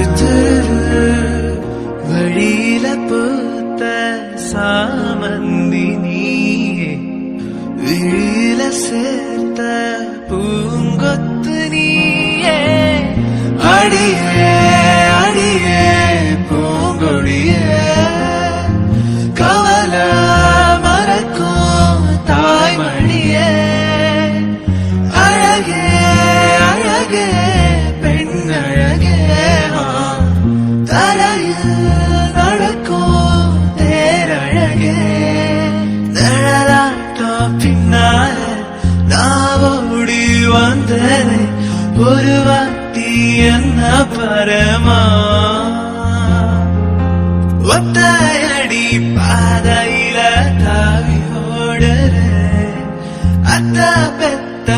துத்துரு, வழியில பூத்த சாமந்தி நீயே. விழியில சேர்த்த வழியில் நடக்கும் பேரழகே நிழலாட்டோ பின்னாலே நான் ஓடி வந்தேனே ஒரு வாட்டி என்ன பரமா? ஒத்தையடி பாதையில தாவி ஓடுறேன் அத்த பெத்த